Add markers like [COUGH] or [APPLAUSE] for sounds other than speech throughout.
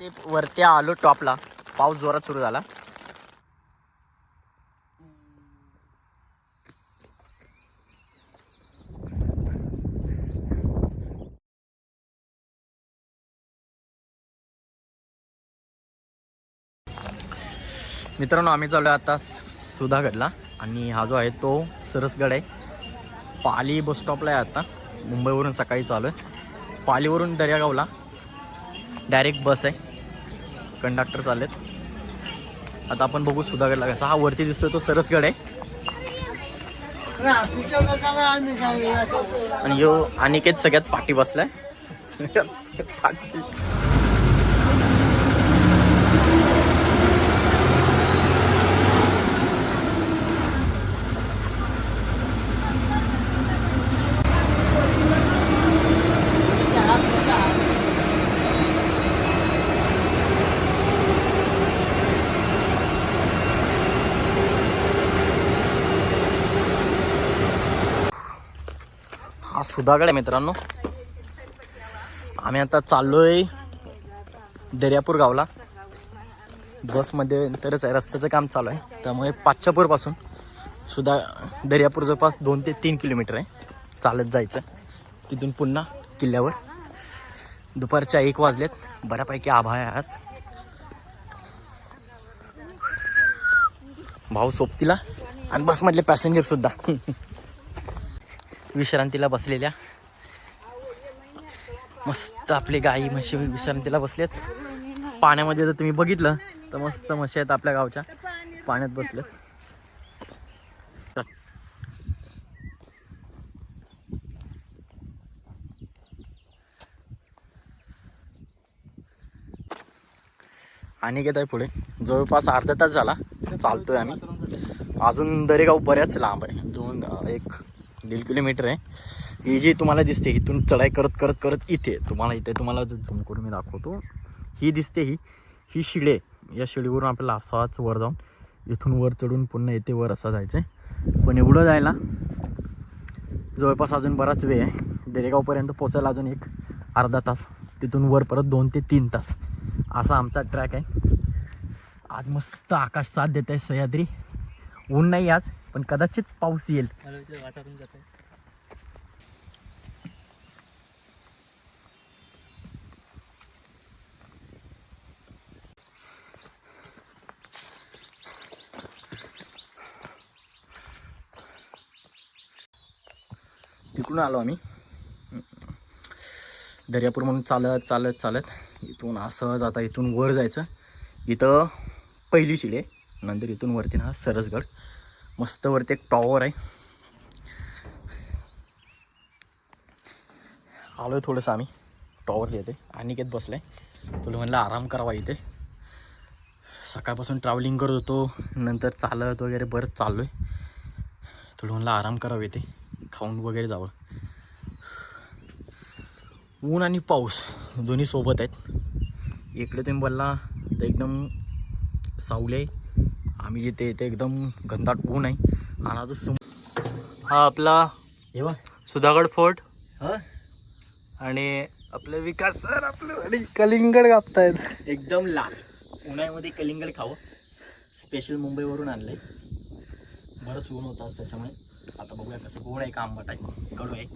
ते वरती आलो टॉपला. पाऊस जोरात सुरू झाला. मित्रांनो आम्ही चाललो आता सुधागडला आणि हा जो आहे तो सरसगड आहे. पाली बस स्टॉपला आहे आता. मुंबईवरून सकाळी चालू आहे पालीवरून दर्यागावला. डायरेक्ट बस आहे. कंडक्टर चाललेत आता आपण बघू सुधागडला कसा हा वरती दिसतोय तो सरसगड आहे. आणि यो अनिकेत सगळ्यात पाठी बसलाय. [LAUGHS] सुधागड आहे मित्रांनो. आम्ही आता चाललोय दर्यापूर गावला. बसमध्ये तरच आहे रस्त्याचं काम चालू आहे. त्यामुळे पाचच्यापूरपासून सुद्धा दर्यापूर जवळपास दोन ते तीन किलोमीटर आहे. चालत जायचं. तिथून पुन्हा किल्ल्यावर. दुपारच्या एक वाजलेत. बऱ्यापैकी आभा आहे आज. भाऊ सोबतीला आणि बसमधले पॅसेंजरसुद्धा [LAUGHS] विश्रांतीला बसलेल्या. मस्त आपले गाई म्हशी विश्रांतीला बसलेत. पाण्यामध्ये जर तुम्ही बघितलं तर मस्त म्हशी आहेत आपल्या गावच्या. पाण्यात बसलेत. आणि घेत आहे पुढे. जवळपास अर्धा तास झाला. चालतोय आम्ही. अजून दरेगाव बऱ्याच लांब आहे. दोन एक दीड किलोमीटर आहे. ही जी तुम्हाला दिसते इथून चढाई करत करत करत इथे तुम्हाला इथे तुम्हाला जो झूम करून मी दाखवतो ही दिसते ही. ही शिळे आहे या शिडीवरून आपल्याला असाच वर जाऊन इथून वर चढून पुन्हा येते वर असं जायचं आहे पण एवढं जायला जवळपास अजून बराच वेळ आहे. दरेगावपर्यंत पोचायला अजून एक अर्धा तास तिथून वर परत दोन ते तीन तास. असा आमचा ट्रॅक आहे. आज मस्त आकाश साथ देत आहे सह्याद्री. ऊन नाही आज. पण कदाचित पाऊस येईल. वातावरण कसं आहे. तिकडून आलो आम्ही. दर्यापूर म्हणून चालत चालत चालत इथून असं आता इथून वर जायचं. इथं पहिली शिडी नंतर इथून वरती ना हा सरसगड. मस्त वरती एक टॉवर आहे. आलो आहे थोडंसं आम्ही. टॉवर येते अनिकेत बसलं आहे तुला म्हणलं आराम करावा इथे. सकाळपासून ट्रॅव्हलिंग करत होतो. नंतर चालत वगैरे बरंच चाललो आहे तुला म्हणलं आराम करावं इथे. खाऊन वगैरे जावं. ऊन आणि पाऊस दोन्ही सोबत आहेत. इकडे तुम्ही बोलला तर एकदम सावली आहे. आम्ही जिथे येते एकदम घनदाट ऊन आहे. आणि अजून सम हा आपला हे बघ. सुधागड फोर्ट. हा? आणि आपले विकास सर आपले आणि कलिंगड कापतायत. एकदम लाल. उन्हाळ्यामध्ये कलिंगड खावं. स्पेशल मुंबईवरून आणलंय. बरंच ऊन होतं आज त्याच्यामुळे. आता बघूया कसं गोड आहे का आंबट आहे. कडू आहे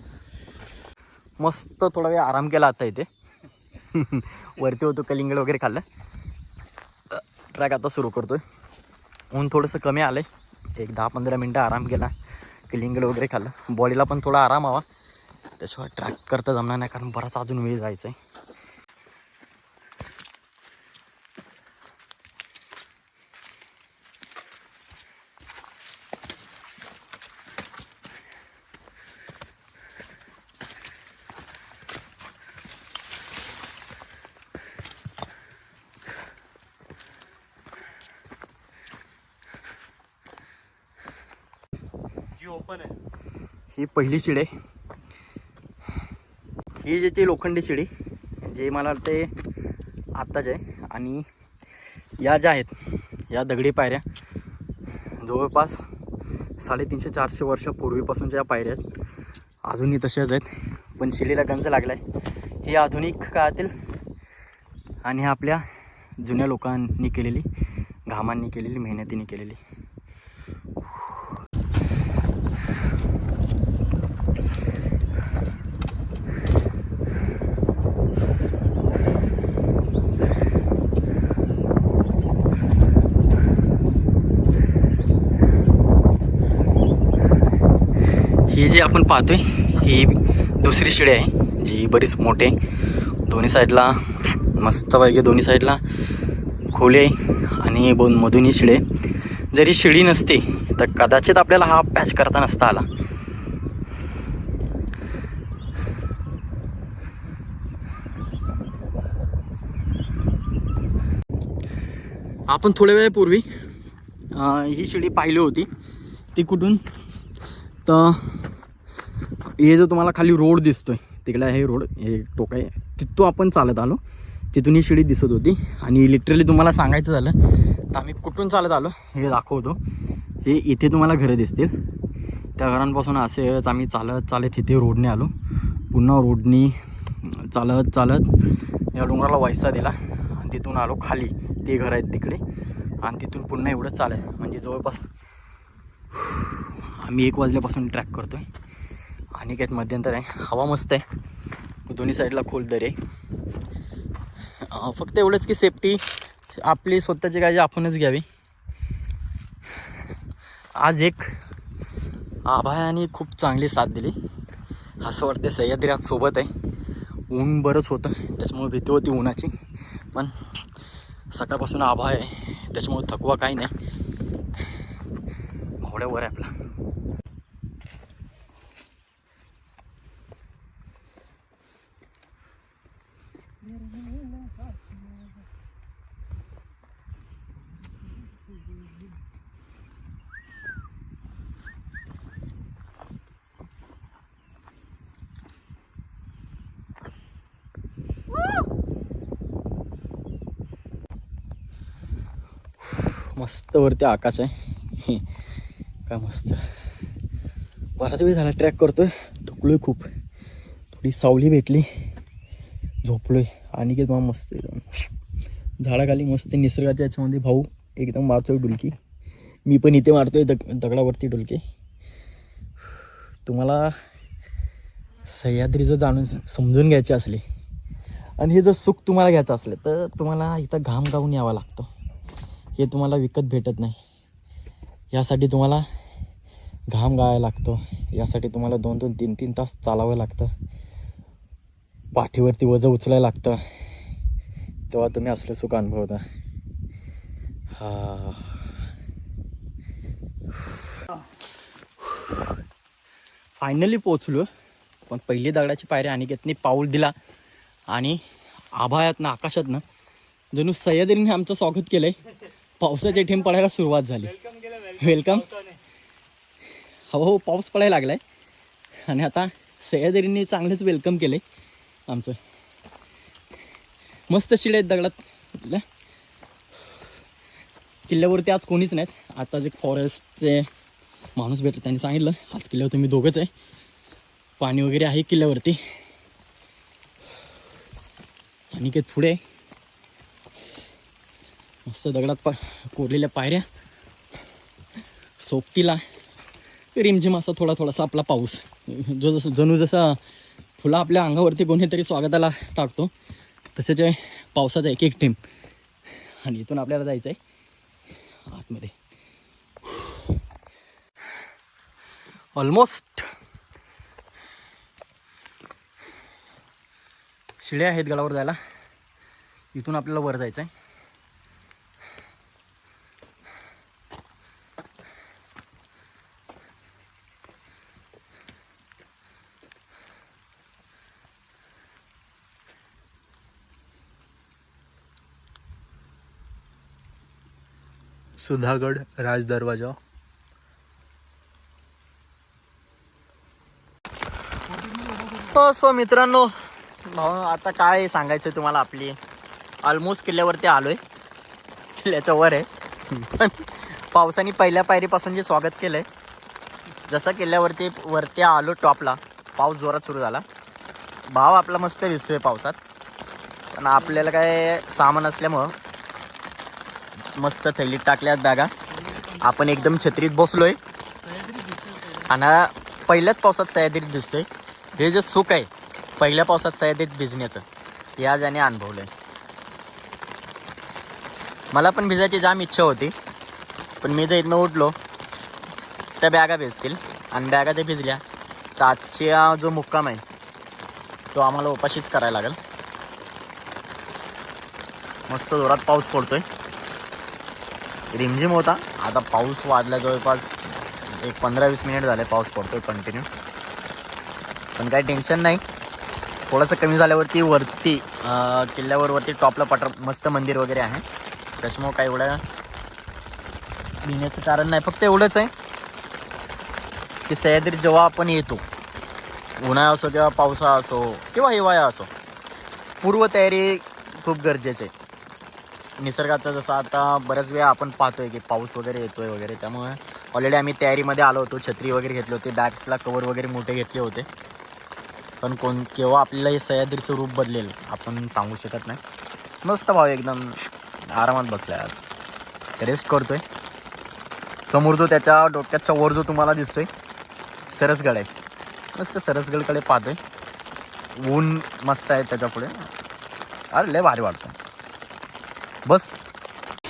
मस्त थोडा वेळ आराम केला आता इथे. [LAUGHS] वरती होतो कलिंगड वगैरे खाल्लं. ट्रॅक आता सुरू करतोय. ऊन थोडंसं कमी आलं आहे एक दहा पंधरा मिनटं आराम केला. कलिंगड वगैरे खाल्लं. बॉडीला पण थोडा आराम हवा. त्याशिवाय ट्रॅक करता जमणार नाही कारण बराच अजून वेळ जायचं आहे पहिली शिडी. आहे ही ती लोखंडी शिडी जे मला वाटते आत्ताच आहे. आणि या ज्या आहेत या दगडी पायऱ्या जवळपास साडेतीनशे चारशे वर्षापूर्वीपासूनच्या या पायऱ्या आहेत. अजूनही तशाच आहेत पण शिडीला गंज लागला आहे हे आधुनिक काळातील आणि आपल्या जुन्या लोकांनी केलेली घामांनी केलेली मेहनतीने केलेली ही जी आपण पाहतोय ही दुसरी शिडी आहे जी बरीच मोठी आहे. दोन्ही साईडला मस्त पाहिजे दोन्ही साईडला खोली आहे आणि बोन मधून ही शिडी जरी शिडी नसते तर कदाचित आपल्याला हा पॅच करता नसता आला. आपण थोड्या वेळापूर्वी ही शिडी पाहिली होती. ती कुठून? तर हे जो तुम्हाला खाली रोड दिसतोय तिकडे हे रोड हे टोक आहे. तिथून आपण चालत आलो. तिथून ही शिडी दिसत होती. आणि लिटरली तुम्हाला सांगायचं झालं तर आम्ही कुठून चालत आलो हे दाखवतो. हे इथे तुम्हाला घरं दिसतील. त्या घरांपासून असेच आम्ही चालत चालत इथे रोडने आलो. पुन्हा रोडनी चालत चालत या डोंगराला वायसा दिला. आणि तिथून आलो खाली. ते घर आहेत तिकडे. आणि तिथून पुन्हा एवढं चालत. म्हणजे जवळपास आम्ही एक वाजल्यापासून ट्रॅक करतो आहे आणि त्यात मध्यंतर आहे. हवा मस्त आहे. दोन्ही साईडला खोल दरी आहे. फक्त एवढंच की सेफ्टी आपली स्वतःची काळजी आपणच घ्यावी. आज एक आभायाने खूप चांगली साथ दिली. असं वाटते सह्याद्री आज सोबत आहे. ऊन बरंच होतं त्याच्यामुळे भीती होती उन्हाची पण सकाळपासून आभा आहे त्याच्यामुळे थकवा काही नाही. घोड्यावर आहे आपला. मस्त वरती आकाश आहे. काय मस्त. बराच वेळ झाला ट्रॅक करतोय. थकलोय खूप. थोडी सावली भेटली. झोपलोय. आणि की तुम्हाला मस्त एकदम. झाडाखाली मस्त निसर्गाच्या याच्यामध्ये भाऊ एकदम मारतोय डुलकी. मी पण इथे मारतोय दग दगडावरती डुलकी. तुम्हाला सह्याद्री जर जाणून समजून घ्यायचे असले. आणि हे जर सुख तुम्हाला घ्यायचं असले तर तुम्हाला इथं घाम गावून यावं लागतं. हे तुम्हाला विकत भेटत नाही. यासाठी तुम्हाला घाम गाळायला लागतो. यासाठी तुम्हाला दोन दोन तीन तीन तास चालावं लागतं. पाठीवरती वजं उचलायला लागतं. तेव्हा तुम्ही असलं सुख अनुभवता. हा. फायनली पोचलो पण पहिली दगडाची पायरी अनिकेतने पाऊल दिला. आणि आभाळातनं आकाशातनं जणू सह्याद्रीने आमचं स्वागत केलं आहे पावसाचे थेंब पडायला सुरुवात झाली. वेलकम हो हो पाऊस पडायला लागलाय. आणि आता सह्यादरींनी चांगलंच वेलकम केलंय आमचं. मस्त शिळे आहेत दगडात. किल्ल्यावरती आज कोणीच नाहीत. आता जे फॉरेस्टचे माणूस भेटले. त्यांनी सांगितलं आज किल्ल्यावर तुम्ही दोघंच आहे. पाणी वगैरे आहे किल्ल्यावरती. आणि काही पुढे आहे. मस्त दगडात पा कोरलेल्या पायऱ्या. सोबतीला रिमझिम असा थोडा थोडासा आपला पाऊस. जो जसं जणू जसा फुलं आपल्या अंगावरती कोणीतरी स्वागताला टाकतो तसेच आहे पावसाचा एक एक टीम आणि इथून आपल्याला जायचं आहे आतमध्ये. ऑलमोस्ट शिड्या आहेत गडावर जायला. इथून आपल्याला वर जायचं आहे सुधागड राज दरवाजा हो सो मित्रांनो भाऊ आता काय सांगायचं आहे तुम्हाला आपली? ऑलमोस्ट किल्ल्यावरती आलो आहे किल्ल्याच्या वर आहे. पण [LAUGHS] पावसाने पहिल्या पायरीपासून जे स्वागत केलं आहे जसं किल्ल्यावरती वरती आलो टॉपला पाऊस जोरात सुरू झाला. भाव आपला मस्त दिसतोय पावसात. पण आपल्याला काय सामान असल्यामुळं मस्त थैलीत टाकल्यात बॅगा. आपण एकदम छत्रीत बसलोय. आणि पहिल्याच पावसात सह्याद्रीत भिजतोय हे जे सुख आहे पहिल्या पावसात सह्याद्रीत भिजण्याचं. हे आज याने अनुभवलंय. मला पण भिजायची जाम इच्छा होती पण मी जर इथनं उठलो त्या बॅगा भिजतील. आणि बॅगा जर भिजल्या तर आजच्या जो मुक्काम आहे तो आम्हाला उपाशीच करायला लागेल. मस्त जोरात पाऊस पडतोय. रिमझिम होता. आता पाऊस वाढला जवळपास एक पंधरा वीस मिनिट झाले पाऊस पडतोय कंटिन्यू पण काही टेन्शन नाही. थोडंसं कमी झाल्यावरती वरती किल्ल्यावर वरती टॉपला पटर मस्त मंदिर वगैरे आहे. त्याच्यामुळं काय एवढं लिहिण्याचं कारण नाही. फक्त एवढंच आहे की सह्याद्री जेव्हा आपण येतो उन्हाळा असो किंवा पावसाळा असो किंवा हिवाळा असो पूर्वतयारी खूप गरजेचे आहे. निसर्गाचं जसं आता बऱ्याच वेळा आपण पाहतोय की पाऊस वगैरे येतोय वगैरे त्यामुळे ऑलरेडी आम्ही तयारीमध्ये आलो होतो छत्री वगैरे घेतली होती बॅग्सला कवर वगैरे मोठे घेतले होते. पण कोण केव्हा आपल्याला हे सह्याद्रीचं रूप बदलेल आपण सांगू शकत नाही. मस्त भाऊ एकदम आरामात बसलाय आज. रेस्ट करतोय. समोर जो त्याच्या डोक्याच्या वर जो तुम्हाला दिसतोय सरसगड आहे. मस्त सरसगडकडे पाहतोय. ऊन मस्त आहे त्याच्यापुढे. अरे लय भारी वाटतं बस.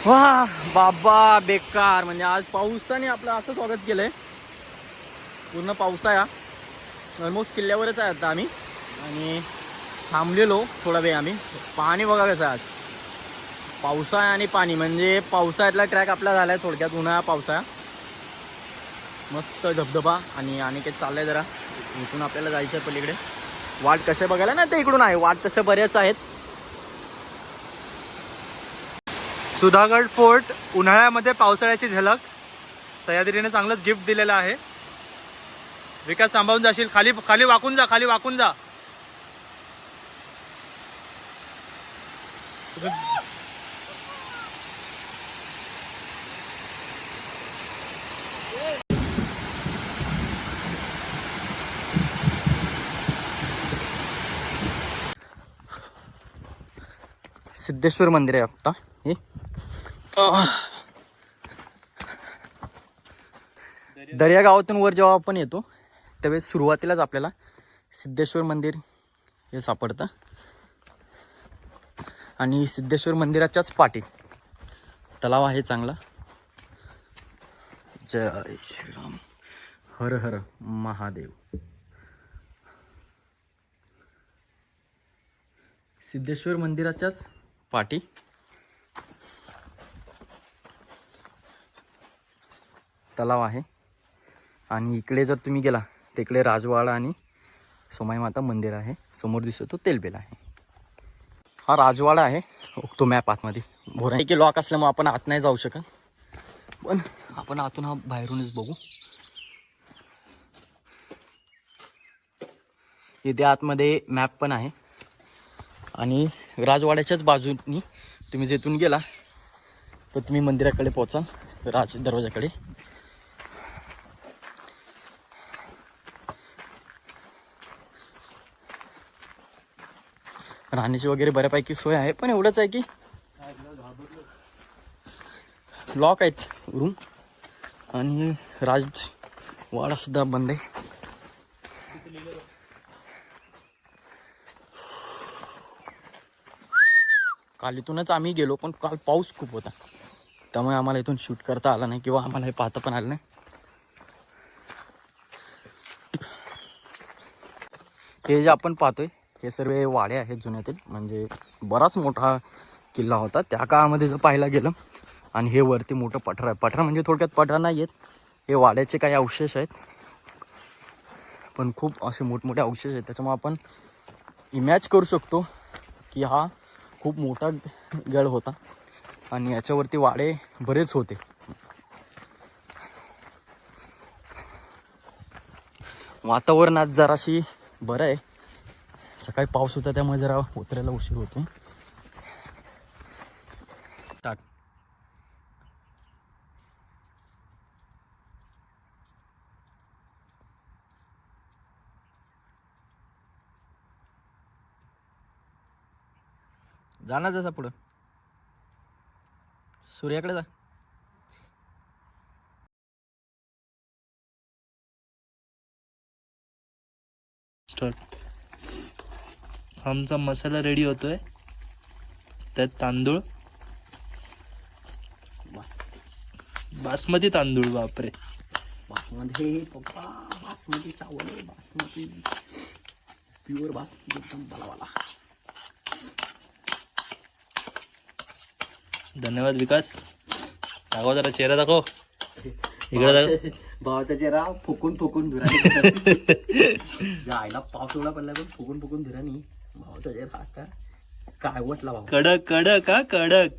वा बाबा बेकार. म्हणजे आज पावसाने आपलं असं स्वागत केलंय. पूर्ण पावसाळा ऑलमोस्ट किल्ल्यावरच आहे आता आम्ही. आणि थांबलेलो थोडा वेळ आम्ही. पाणी बघा कसं आहे आज. पावसाळा आणि पाणी. म्हणजे पावसाळ्यातला ट्रॅक आपला झालाय थोडक्यात उन्हाळा पावसाळा. मस्त धबधबा आणि आणि काही चाललंय जरा. इथून आपल्याला जायचं आहे पलीकडे. वाट कसे बघायला ना ते इकडून आहे. वाट तसे बऱ्याच आहेत. सुधागड फोर्ट उन्हाळ्यामध्ये पावसाळ्याची झलक. सह्याद्रीने चांगलंच गिफ्ट दिलेलं आहे. विकास सांभाळून जाशील. खाली खाली वाकून जा खाली वाकून जा. सिद्धेश्वर मंदिर आहे आत्ता. हे. दर्या गावातून वर जेव्हा आपण येतो त्यावेळेस सुरुवातीलाच आपल्याला सिद्धेश्वर मंदिर हे सापडतं. आणि सिद्धेश्वर मंदिराच्याच पाठी तलाव आहे चांगला. जय श्रीराम. हर हर महादेव. सिद्धेश्वर मंदिराच्याच पाठी तलाव आहे. आणि इकडे जर तुम्ही गेला तिकडे राजवाडा आणि सोमाई माता मंदिर आहे. समोर दिसतो तो तेलबेला आहे. हा राजवाडा आहे. तो मॅप आतमध्ये. भोरा की लॉक असल्यामुळे आपण आत नाही जाऊ शकत. पण आपण आतून हा बाहेरूनच बघू. इथे आतमध्ये मॅप पण आहे. आणि राजवाड्याच्याच बाजूनी तुम्ही जेथून गेला तर तुम्ही मंदिराकडे पोचाल. राज दरवाजाकडे. राहण्याची वगैरे बऱ्यापैकी सोय आहे पण एवढंच आहे की लॉक आहेत रूम आणि राजवाडा सुद्धा बंद आहे. काल इथूनच आम्ही गेलो पण काल पाऊस खूप होता. त्यामुळे आम्हाला इथून शूट करता आला नाही किंवा आम्हाला हे पाहता पण आलं नाही. हे जे आपण पाहतोय हे सर्व वाडे आहेत जुन्यातील. म्हणजे बराच मोठा किल्ला होता. त्या काळामध्ये जर पाहायला गेलं आणि हे वरती मोठं पठार आहे. पठार म्हणजे थोडक्यात पठार नाही आहेत हे वाड्याचे काही अवशेष आहेत. पण खूप असे मोठमोठे अवशेष आहेत. त्याच्यामुळे आपण इमॅच करू शकतो की हा खूप मोठा गड होता. आणि याच्यावरती वाडे बरेच होते. वातावरण आज जराशी बरं आहे. सकाळी पाऊस होता त्यामुळे जरा उतरायला उशीर होतो. टाट जाणार जसा पुढं. सूर्याकडे जा. स्टार्ट आमचा मसाला रेडी होतोय. त्यात तांदूळ. बासमती. बासमती तांदूळ बापरे. बासमती पप्पा बासमती चावल बासमती प्युअर बासमती एकदम धन्यवाद विकास. दाखव जरा चेहरा दाखव. इकडे [LAUGHS] भावाचा चेहरा फुकून फुकून धुरानी [LAUGHS] आईला पाऊस एवढा पडला पण फुकून फुकून धुरानी हो, भाऊ तुझे भाकर. काय वाटला भाऊ? कडक कडक हा कडक.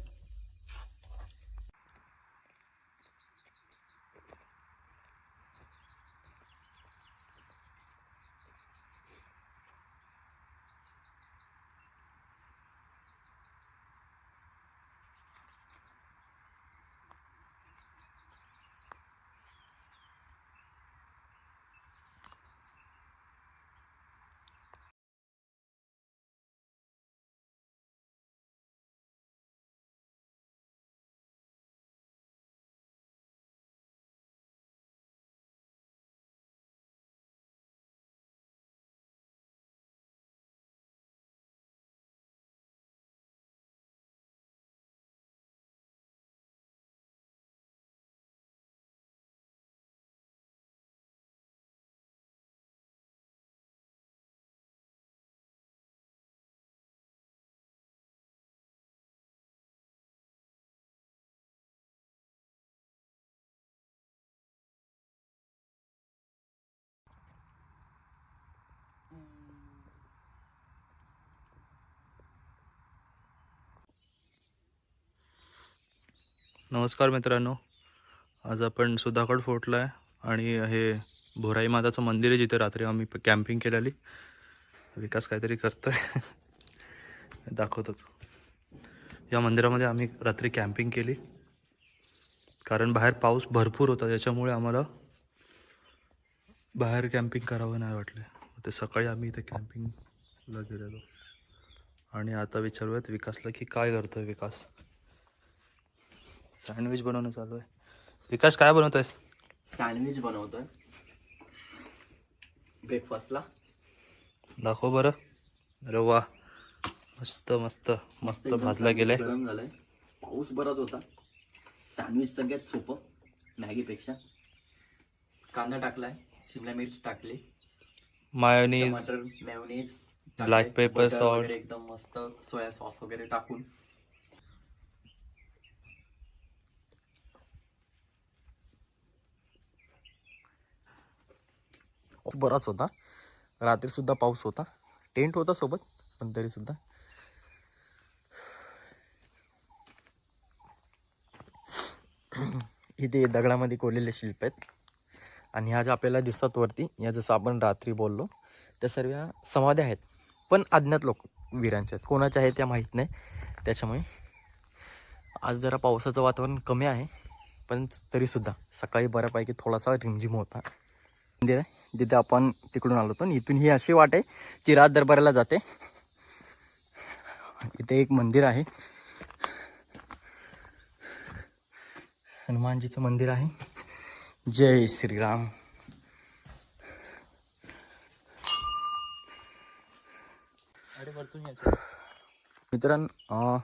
नमस्कार मित्रांनो. आज आपण सुधागड फोर्टला आहे आणि हे भोराई माताचं मंदिर आहे जिथे रात्री आम्ही कॅम्पिंग केलेली. विकास काहीतरी करतोय. [LAUGHS] दाखवतोच. या मंदिरामध्ये आम्ही रात्री कॅम्पिंग केली. कारण बाहेर पाऊस भरपूर होता त्याच्यामुळे आम्हाला बाहेर कॅम्पिंग करावं नाही वाटलं ते सकाळी आम्ही इथे कॅम्पिंगला गेलेलो. आणि आता विचारूयात विकासला की काय करतोय विकास? सँडविच बनवणं चालू आहे. विकास काय बनवतोयस? सँडविच बनवतोय. ब्रेकफास्टला दाखव बरं. अरे वा. मस्त मस्त मस्त भाजला गेलाय. गरम झालाय. पाऊस बराच होता. सँडविच सगळ्यात सोपं. मॅगीपेक्षा. कांदा टाकलाय. शिमला मिरची टाकली. मायोनीज टमाटर मेयोनीज Black pepper, salt. एकदम मस्त. सोया सॉस वगैरे टाकून. बराच होता. रात्रीसुद्धा पाऊस होता. टेंट होता सोबत पण तरीसुद्धा. इथे दगडामध्ये कोरलेले शिल्प आहेत. आणि ह्या ज्या आपल्याला दिसतात वरती या जसं आपण रात्री बोललो त्या सर्व समाध्या आहेत. पण अज्ञात लोक वीरांच्या आहेत. कोणाच्या आहेत त्या माहीत नाही. त्याच्यामुळे आज जरा पावसाचं वातावरण कमी आहे. पण तरीसुद्धा सकाळी बऱ्यापैकी थोडासा रिमझिम होता. मंदिर आहे. जिथे आपण तिकडून आलो होतो. इथून ही अशी वाट आहे की रात दरबाराला जाते. इथे एक मंदिर आहे. हनुमानजीचं मंदिर आहे. जय श्रीराम. अरे मित्रांनो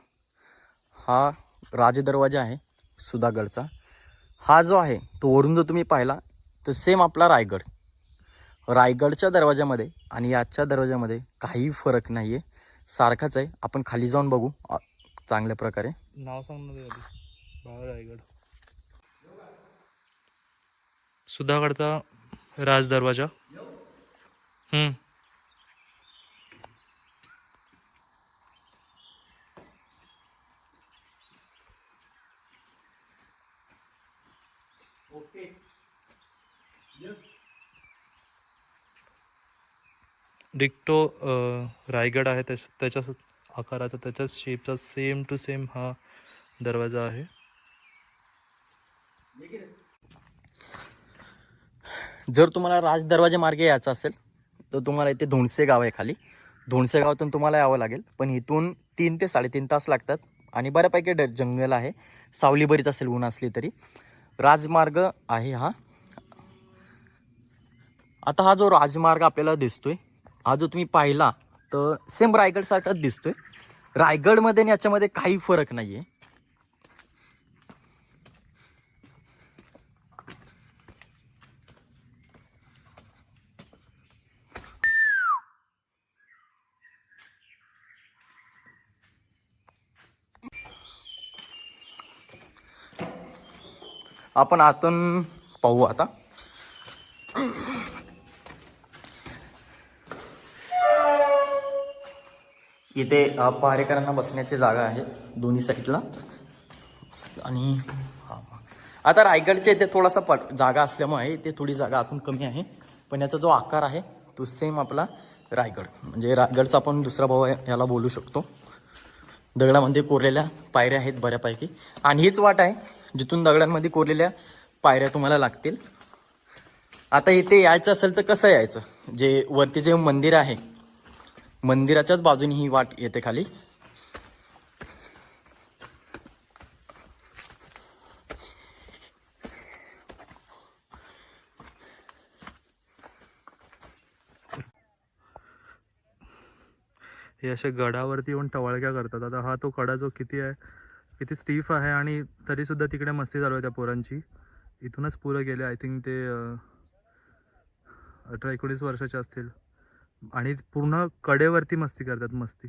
हा राजदरवाजा आहे सुधागडचा. हा जो आहे तो वरून जो तुम्ही पाहिला तो सेम आपला रायगड. रायगडच्या दरवाजामध्ये आणि याच्या दरवाजामध्ये काही फरक नाही आहे सारखाच आहे. आपण खाली जाऊन बघू. अं, चांगल्या प्रकारे. नाव सांग ना ते आधी. बाळ रायगड. सुधागडचा राज दरवाजा हम्म. डिक्टो रायगड आहे त्याच त्याच्या आकाराचा त्याच्याच शेपचा सेम टू सेम हा दरवाजा आहे. जर तुम्हाला राज दरवाजा मार्गे यायचं असेल तर तुम्हाला इथे धोणसे गाव आहे खाली. धोणसे गावातून तुम्हाला यावं लागेल पण इथून तीन ते साडेतीन तास लागतात आणि बऱ्यापैकी ड जंगल आहे. सावली बरीच असेल ऊन असली तरी. राजमार्ग आहे हा. आता हा जो राजमार्ग आपल्याला दिसतोय हा जो तुम्ही पाहिला तर सेम रायगडसारखाच दिसतोय. रायगडमध्ये आणि याच्यामध्ये काही फरक नाही आहे आपण आतून पाहू आता. इथे पहारेकरांना बसण्याची जागा आहे दोन्ही साईडला. आणि आता रायगडच्या इथे थोडासा पट जागा असल्यामुळे इथे थोडी जागा आतून कमी आहे. पण याचा जो आकार आहे तो सेम आपला रायगड. म्हणजे रायगडचा आपण दुसरा भाऊ आहे याला बोलू शकतो. दगडामध्ये कोरलेल्या पायऱ्या आहेत बऱ्यापैकी. आणि हीच वाट आहे जिथून दगडांमध्ये कोरलेल्या पायऱ्या तुम्हाला लागतील. आता इथे यायचं असेल तर कसं यायचं? जे वरती जे मंदिर आहे मंदिराच्याच बाजूने ही वाट येते खाली. हे असे गडावरती येऊन टवाळक्या करतात. आता हा तो कडा जो किती आहे किती स्टीफ आहे आणि तरीसुद्धा तिकडे मस्ती चालू आहे त्या पोरांची. इथूनच पुरं गेले आय थिंक ते अठरा एकोणीस वर्षाचे असतील. आणि पूर्ण कडेवरती मस्ती करतात मस्ती.